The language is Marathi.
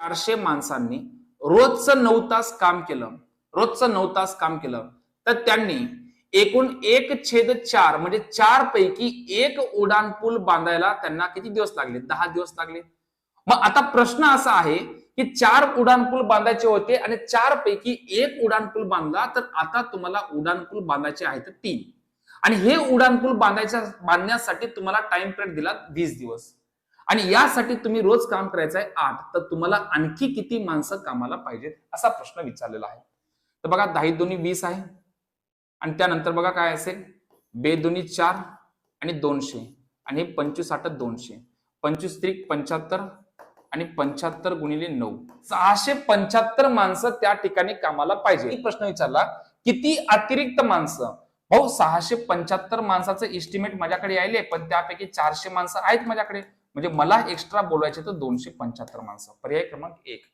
चारशे माणसांनी रोजचं नऊ तास काम केलं रोजचं नऊ तास काम केलं. तर त्यांनी एकूण एक छेद चार म्हणजे चार पैकी एक उडान पूल बांधायला त्यांना किती दिवस लागले? दहा दिवस लागले. मग आता प्रश्न असा आहे की चार उडान पूल बांधायचे होते आणि चार पैकी एक उडान पूल बांधला तर आता तुम्हाला उडान पूल बांधायचे आहेत तीन. आणि हे उडान पूल बांधायच्या बांधण्यासाठी तुम्हाला टाइम पिरियड दिला वीस दिवस. आणि यासाठी तुम्ही रोज काम करायचं आहे आठ तर तुम्हाला आणखी किती माणसं कामाला पाहिजेत असा प्रश्न विचारलेला आहे. तर बघा दहा दोन्ही वीस आहे. आणि त्यानंतर बघा काय असेल? बे दोन्ही चार आणि दोनशे. आणि हे पंचवीस आठ दोनशे. पंचवीस त्रिक पंच्याहत्तर आणि पंच्याहत्तर गुणिले नऊ. सहाशे पंच्याहत्तर माणसं त्या ठिकाणी कामाला पाहिजे एक प्रश्न विचारला किती अतिरिक्त माणसं? भाऊ सहाशे पंच्याहत्तर माणसाचं इस्टिमेट माझ्याकडे यायले पण त्यापैकी चारशे माणसं आहेत माझ्याकडे. म्हणजे मला एक्स्ट्रा बोलायचे तर दोनशे पंच्याहत्तर माणसं. पर्याय क्रमांक एक.